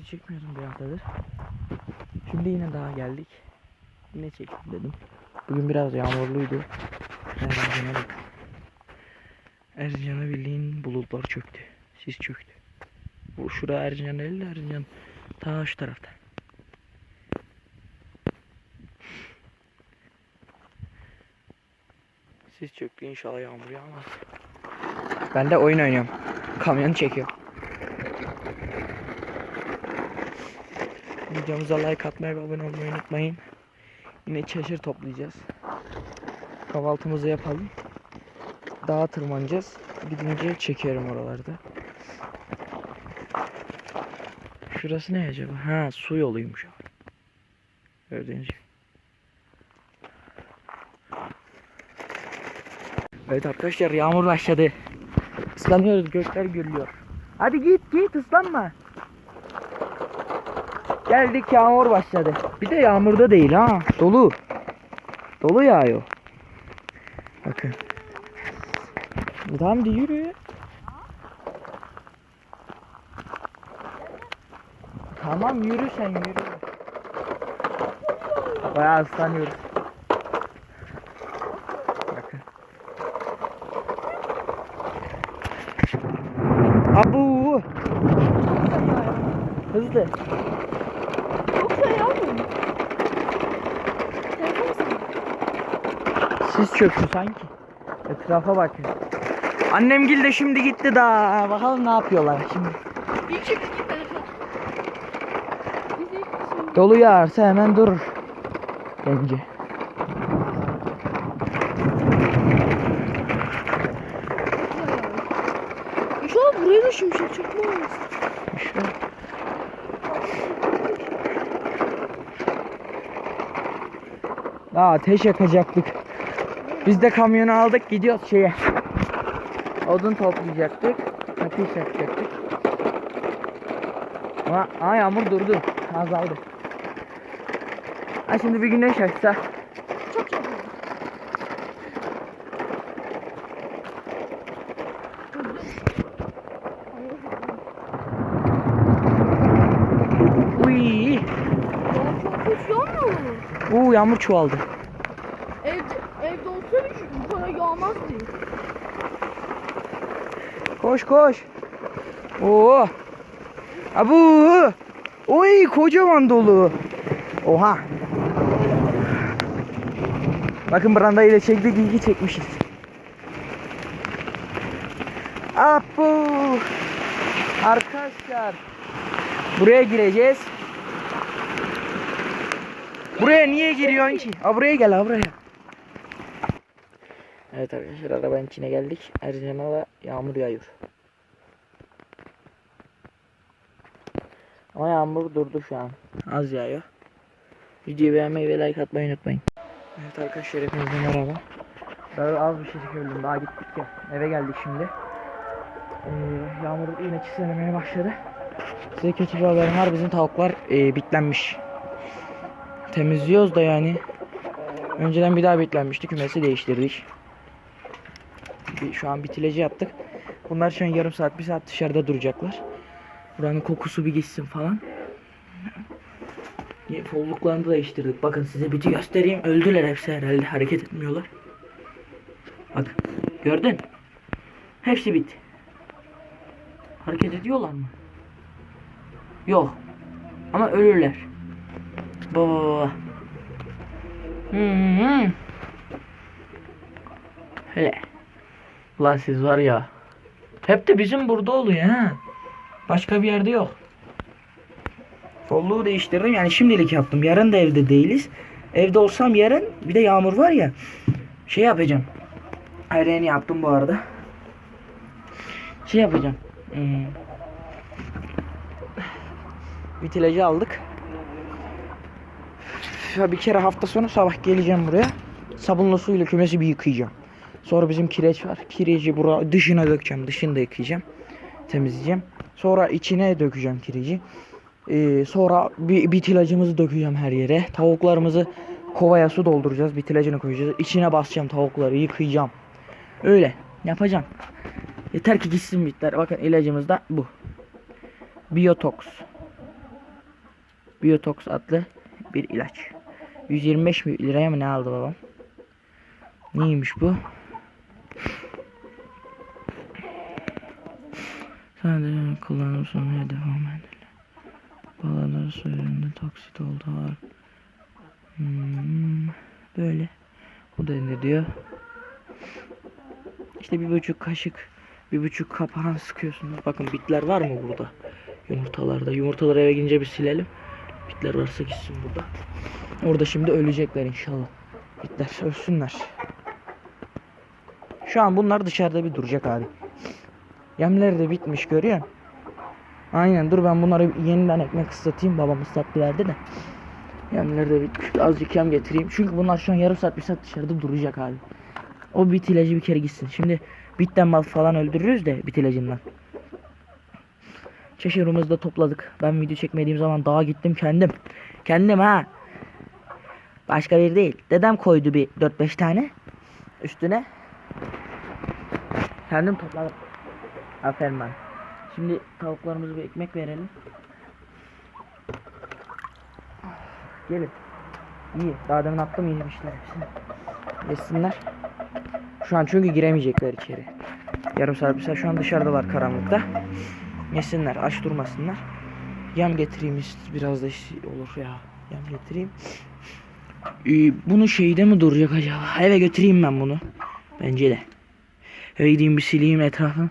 video çekmiyordum bir haftadır. Şimdi yine daha geldik. Yine çektim dedim. Bugün biraz yağmurluydu. Erzincan'a bak. Erzincan'a bildiğin bulutlar çöktü. Sis çöktü. Bu şura Erzincan değil de Erzincan ta şu tarafta. Sis çöktü inşallah yağmur yağmaz. Ben de oyun oynuyorum. Kamyon çekiyor. Videomuza like atmayı ve abone olmayı unutmayın. Yine çeşir toplayacağız. Kahvaltımızı yapalım. Dağa tırmanacağız. Gidince çekerim oralarda. Şurası ne acaba? Ha su yoluymuş. Gördüğünüz gibi. Evet arkadaşlar yağmur başladı. Islanıyoruz gökler gürlüyor. Hadi git git ıslanma. Geldik yağmur başladı. Bir de yağmurda değil ha. Dolu. Dolu yağıyor. Bakın. Tamam de yürü. Tamam yürü sen yürü. Bayağı ıslanıyoruz. Bakın. Abu. Hızlı. Yoksa yağmur mu? Telefon sana. Sis çöktü sanki. Etrafa bakın. Annem gil de şimdi gitti daha. Bakalım ne yapıyorlar şimdi. Bir çekil git telefon. Bizi şimdi. Dolu yağarsa hemen durur. Bence. İnşallah buraya da şimşek çakmaz. İşte. Daha ateş yakacaktık. Biz de kamyonu aldık gidiyoruz şeye. Odun toplayacaktık. Ateş yakacaktık. Ama aa, yağmur durdu. Azaldı. Ha şimdi bir güneş açsa. Çok çabuk. Uy. Ya çok? Uuu yağmur çoğaldı. Evde, evde olsaydı şu bu kadar yağmazdı. Koş koş. Oo. Abu. Oy kocaman dolu. Oha. Bakın brandayı da çektik ki çekmişiz. Abu. Arkadaşlar. Buraya gireceğiz. Buraya niye giriyorsun ki? Aa, buraya gel ha buraya. Evet arkadaşlar arabanın içine geldik. Ercan'a da yağmur yağıyor. Ama yağmur durdu şu an. Az yağıyor. Videoyu beğenmeyi ve like atmayı unutmayın. Evet arkadaşlar hepinize merhaba. Daha az bir şey çekebildim. Daha gittik ya. Eve geldik şimdi. Ee, yağmur yine çiselemeye başladı. Size kötü bir haberim var. Bizim tavuklar e, bitlenmiş. Temizliyoruz da yani. Önceden bir daha bitlenmişti. Kümesi değiştirdik. Bir, şu an bitileci yaptık. Bunlar şu an yarım saat, bir saat dışarıda duracaklar. Buranın kokusu bir gitsin falan. Folluklarını değiştirdik. Bakın size biti göstereyim. Öldüler hepsi herhalde. Hareket etmiyorlar. Bak. Gördün? Hepsi bit. Hareket ediyorlar mı? Yok. Ama ölürler. Bu. Hmm. Hele. Ulan siz var ya. Hep de bizim burada oluyor ha. Başka bir yerde yok. Folluğu değiştirdim yani şimdilik yaptım. Yarın da evde değiliz. Evde olsam yarın bir de yağmur var ya. Şey yapacağım. Ayranı yaptım bu arada. Şey yapacağım. Hmm. Vitilajı aldık. Bir kere hafta sonu sabah geleceğim buraya. Sabunlu suyla kümesi bir yıkayacağım. Sonra bizim kireç var. Kireci bura dışına dökeceğim. Dışını da yıkayacağım. Temizleyeceğim. Sonra içine dökeceğim kireci. Ee, sonra bir bit ilacımızı dökeceğim her yere. Tavuklarımızı kovaya su dolduracağız. Bit ilacını koyacağız. İçine basacağım tavukları yıkayacağım. Öyle yapacağım. Yeter ki gitsin bitler. Bakın ilacımız da bu. Biotox. Biotox adlı bir ilaç. 125 mi- liraya mı ne aldı babam? Neymiş bu? Sadece kullanım sonraya devam edilir. Balaları suyunda toksit oldu. Hmm, böyle. Bu da ne diyor? İşte bir buçuk kaşık, bir buçuk kapağını sıkıyorsunuz. Bakın bitler var mı burada? Yumurtalarda. Yumurtaları eve gidince bir silelim. Bitler varsa gitsin burada. Orada şimdi ölecekler inşallah. Bitler ölsünler. Şu an bunlar dışarıda bir duracak abi. Yemleri de bitmiş görüyor? Aynen dur ben bunları yeniden ekmek ıslatayım. Babam ıslattı verdi de. Yemleri de bitmiş. Azıcık yem getireyim. Çünkü bunlar şu an yarım saat bir saat dışarıda duracak abi. O bit ilacı bir kere gitsin. Şimdi bitten mal falan öldürürüz de bit ilacından. Çeşirimizi de topladık. Ben video çekmediğim zaman dağa gittim kendim. Kendim ha. Başka bir değil. Dedem koydu bir 4-5 tane üstüne. Kendim topladım. Aferin ben. Şimdi tavuklarımıza bir ekmek verelim. Gelin. İyi. Daha demin attım yemişler hepsini. Yesinler. Şu an çünkü giremeyecekler içeri. Yarım saat saat şu an dışarıdalar karanlıkta. Yesinler. Aç durmasınlar. Yem getireyim biraz da iş- olur ya. Yem getireyim. Ee, bunu şeyde mi duracak acaba? Eve götüreyim ben bunu. Bence de. Eve gideyim bir sileyim etrafını.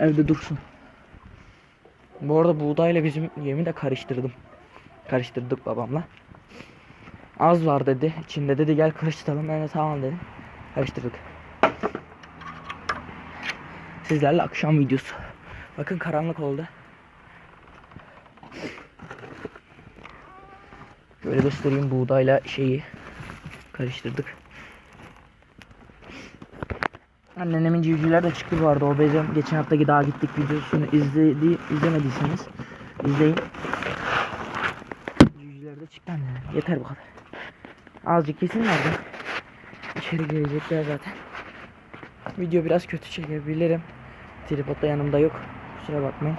Evde dursun. Bu arada buğdayla bizim yemi de karıştırdım. Karıştırdık babamla. Az var dedi. İçinde dedi gel karıştıralım. Ben de tamam dedim. Karıştırdık. Sizlerle akşam videosu. Bakın karanlık oldu. Şöyle göstereyim buğdayla şeyi karıştırdık. Annemin civcivler de çıktı bu arada. O bizim geçen haftaki daha gittik videosunu izledi, izlemediyseniz izleyin. Civcivler de çıktı annenin. Yeter bu kadar. Azıcık yesinler de. İçeri girecekler zaten. Video biraz kötü çekebilirim. Tripod da yanımda yok. Kusura bakmayın.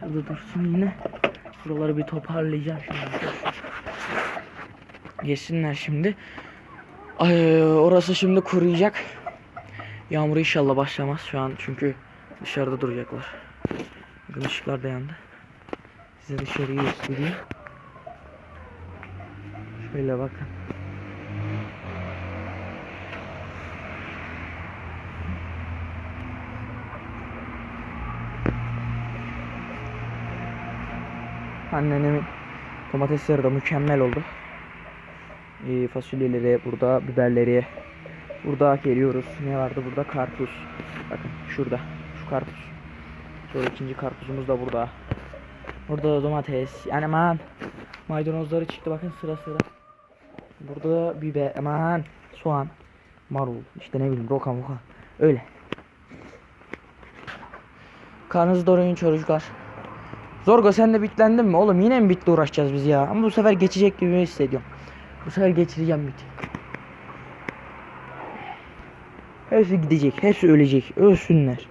Şurada dursun yine. Buraları bir toparlayacağım şimdi. Yesinler şimdi. Ay, orası şimdi kuruyacak. Yağmur inşallah başlamaz şu an çünkü dışarıda duracaklar. Bakın ışıklar da yandı. Size dışarıyı göstereyim. Şöyle bakın. Annemin domatesleri de mükemmel oldu. Ee, fasulyeleri burada, biberleri. Burada geliyoruz. Ne vardı burada? Karpuz. Bakın şurada. Şu karpuz. Sonra ikinci karpuzumuz da burada. Burada da domates. Yani aman. Maydanozları çıktı bakın sıra sıra. Burada da biber. Aman. Soğan. Marul. işte ne bileyim roka moka. Öyle. Karnınızı doyurun çocuklar. Zorgo sen de bitlendin mi? Oğlum yine mi bitle uğraşacağız biz ya? Ama bu sefer geçecek gibi hissediyorum. Bu sefer geçireceğim biti. Hepsi gidecek. Hepsi ölecek. Ölsünler.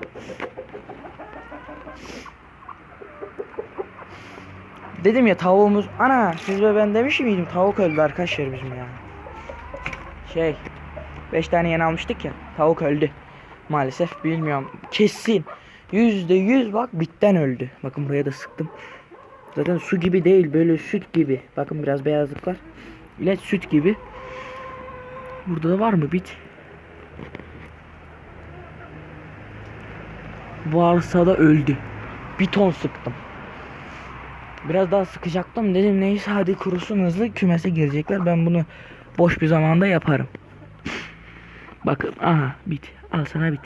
Dedim ya tavuğumuz ana siz ve ben demiş miydim tavuk öldü arkadaşlar bizim ya. Şey 5 tane yeni almıştık ya tavuk öldü. Maalesef bilmiyorum kesin yüzde yüz bak bitten öldü. Bakın buraya da sıktım. Zaten su gibi değil böyle süt gibi. Bakın biraz beyazlık var. Süt gibi. Burada da var mı bit? Varsa da öldü. Bir ton sıktım. Biraz daha sıkacaktım dedim neyse hadi kurusun hızlı kümese girecekler ben bunu boş bir zamanda yaparım. Bakın aha bit al sana bit.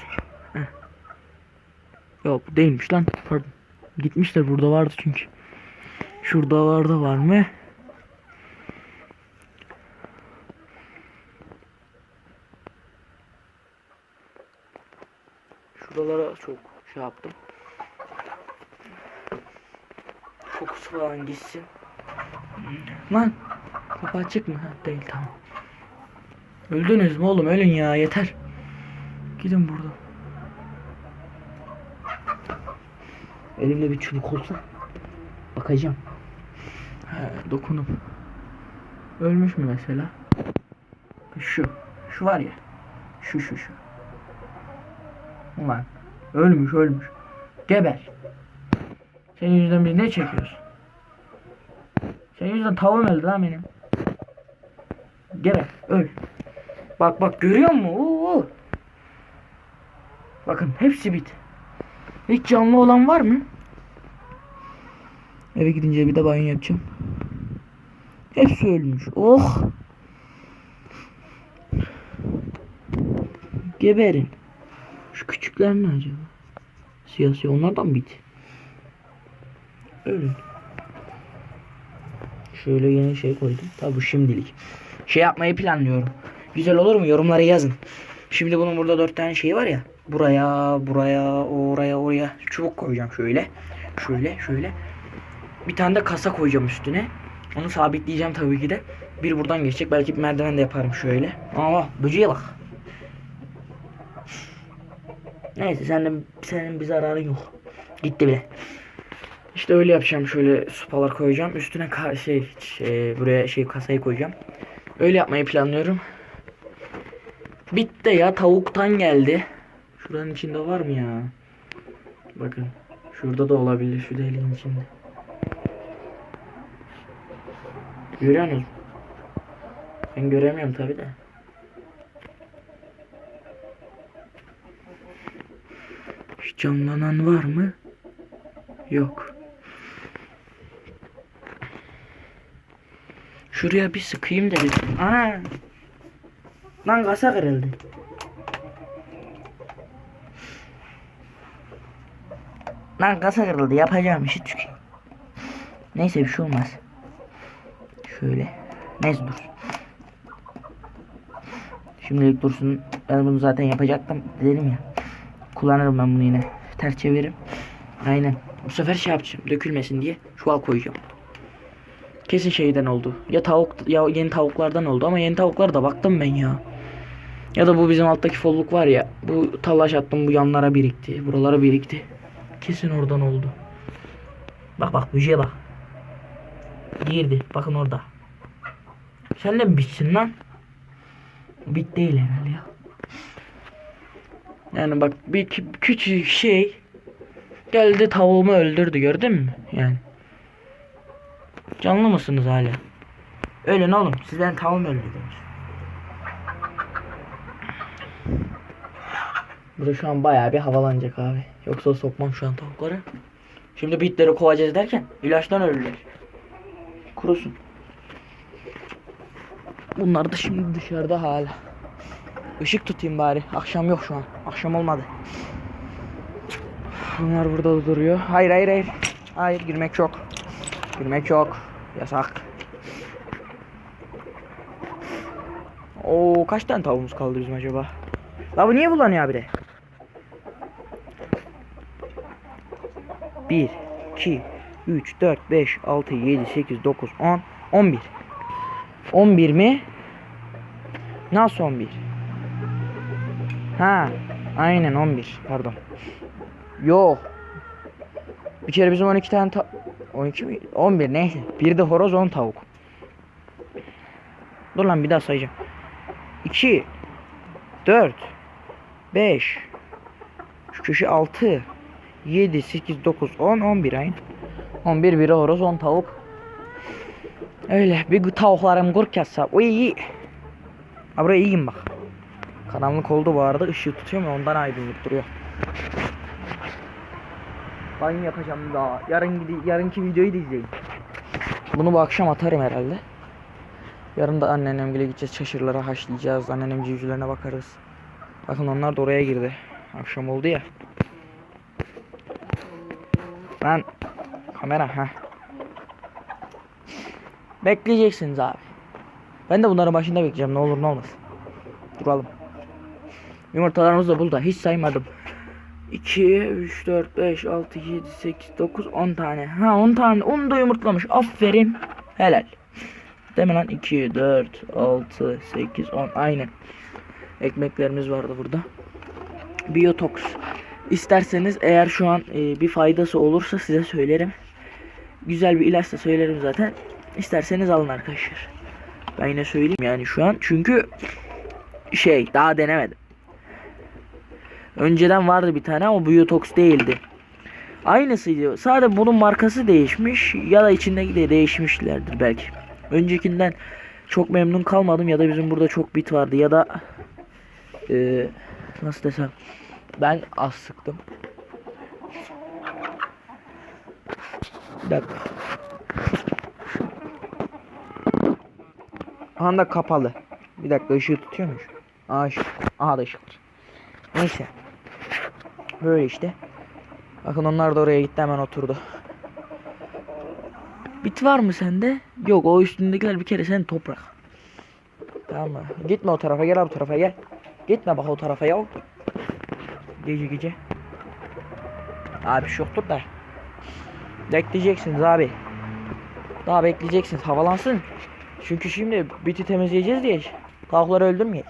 Heh. Yok bu değilmiş lan pardon. Gitmişler burada vardı çünkü. Şuradalarda var mı? Şuralara çok şey yaptım. Kokusu falan gitsin. Lan kapı açık mı? Ha, değil tamam. Öldünüz mü oğlum? Ölün ya yeter. Gidin buradan. Elimde bir çubuk olsa bakacağım. He, dokunup. Ölmüş mü mesela? Şu. Şu var ya. Şu şu şu. Ulan. Ölmüş ölmüş. Geber. Senin yüzünden biz ne çekiyoruz? Senin yüzünden tavuğum öldü lan benim. Geber. Öl. Bak bak görüyor musun? Oo. Bakın hepsi bit. Hiç canlı olan var mı? Eve gidince bir de banyo yapacağım. Hepsi ölmüş. Oh. Geberin. Şu küçükler ne acaba? Siyasi onlardan bit. Ölün. Şöyle yeni şey koydum. Tabi şimdilik. Şey yapmayı planlıyorum. Güzel olur mu? Yorumlara yazın. Şimdi bunun burada dört tane şeyi var ya. Buraya, buraya, oraya, oraya. Çubuk koyacağım şöyle. Şöyle, şöyle. Bir tane de kasa koyacağım üstüne. Onu sabitleyeceğim tabii ki de. Bir buradan geçecek. Belki bir merdiven de yaparım şöyle. Aa böceğe bak. Neyse senin, senin bir zararın yok. Gitti bile. İşte öyle yapacağım. Şöyle sopalar koyacağım. Üstüne ka- şey, şey buraya şey kasayı koyacağım. Öyle yapmayı planlıyorum. Bitti ya tavuktan geldi. Şuranın içinde var mı ya? Bakın. Şurada da olabilir şu deliğin içinde. Görüyor musunuz? Ben göremiyorum tabi de. Hiç canlanan var mı? Yok. Şuraya bir sıkayım bir. Ana! Lan kasa kırıldı. Lan kasa kırıldı. Yapacağım işi çünkü. Neyse bir şey olmaz. Şöyle. Neyse dur. Şimdilik dursun. Ben bunu zaten yapacaktım. Dedim ya. Kullanırım ben bunu yine. Ters çeviririm. Aynen. Bu sefer şey yapacağım. Dökülmesin diye çuval koyacağım. Kesin şeyden oldu. Ya tavuk ya yeni tavuklardan oldu ama yeni tavuklara da baktım ben ya. Ya da bu bizim alttaki folluk var ya. Bu talaş attım bu yanlara birikti. Buralara birikti. Kesin oradan oldu. Bak bak bücüye bak. Girdi. Bakın orada. Sen de mi bitsin lan? Bit değil herhalde ya. Yani bak bir kü- küçük şey geldi tavuğumu öldürdü gördün mü? Yani. Canlı mısınız hala? Ölün oğlum. Sizden tavuğum öldü demiş. Burada şu an bayağı bir havalanacak abi. Yoksa sokmam şu an tavukları. Şimdi bitleri kovacağız derken ilaçtan ölürler. Kurusun. Bunlar da şimdi dışarıda hala. Işık tutayım bari. Akşam yok şu an. Akşam olmadı. Bunlar burada da duruyor. Hayır hayır hayır. Hayır girmek yok. Girmek yok. Yasak. Oo kaç tane tavuğumuz kaldı bizim acaba? La bu niye bulanıyor abi 1 2 3 4 5 6 7 8 9 10 11 11 mi? Nasıl 11? Ha, aynen 11. Pardon. Yok. Bir kere bizim 12 tane ta 12 mi? 11 neyse. Bir de horoz 10 tavuk. Dur lan bir daha sayacağım. 2 4 5 Şu köşe 6 7 8 9 10 11 aynı. 11 biri horoz 10 tavuk. Öyle bir tavuklarım kurk yatsa. Uy iyi. Ha buraya iyiyim bak. Karanlık oldu bu arada ışığı tutuyorum ya ondan aydınlık duruyor. Banyo yapacağım daha. Yarın gidi yarınki videoyu da izleyin. Bunu bu akşam atarım herhalde. Yarın da anneannemgile gideceğiz çaşırlara haşlayacağız. Anneannem civcivlerine bakarız. Bakın onlar da oraya girdi. Akşam oldu ya. Lan kamera ha. Bekleyeceksiniz abi. Ben de bunların başında bekleyeceğim ne olur ne olmaz. Duralım. Yumurtalarımız da burada hiç saymadım. 2, 3, 4, 5, 6, 7, 8, 9, 10 tane. Ha 10 tane. 10 da yumurtlamış. Aferin. Helal. Değil mi lan? 2, 4, 6, 8, 10. Aynen. Ekmeklerimiz vardı burada. Biotox. İsterseniz eğer şu an e, bir faydası olursa size söylerim. Güzel bir ilaç da söylerim zaten. İsterseniz alın arkadaşlar. Ben yine söyleyeyim yani şu an. Çünkü şey daha denemedim. Önceden vardı bir tane ama Biotox değildi. Aynısıydı. Sadece bunun markası değişmiş ya da içindeki de değişmişlerdir belki. Öncekinden çok memnun kalmadım ya da bizim burada çok bit vardı ya da e, nasıl desem ben az sıktım. Bir dakika. Anda kapalı. Bir dakika ışığı tutuyormuş. Aa. Aha da ışık var. Neyse. Böyle işte. Bakın onlar da oraya gitti hemen oturdu. Bit var mı sende? Yok o üstündekiler bir kere senin toprak. Tamam mı? Gitme o tarafa gel bu tarafa gel. Gitme bak o tarafa ya. Gece gece. Abi şu yoktur da. Bekleyeceksiniz abi. Daha bekleyeceksiniz havalansın. Çünkü şimdi biti temizleyeceğiz diye tavukları öldürmeyek.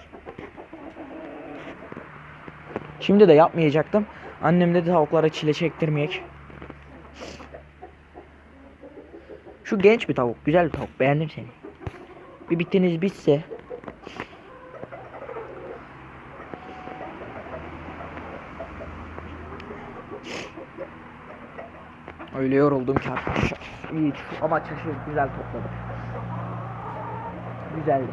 Şimdi de yapmayacaktım. Annem dedi tavuklara çile çektirmeyek. Şu genç bir tavuk, güzel bir tavuk. Beğendim seni. Bir bitiniz bitse. Öyle yoruldum ki arkadaşlar. İyi ama çeşit güzel topladım. Güzeldi.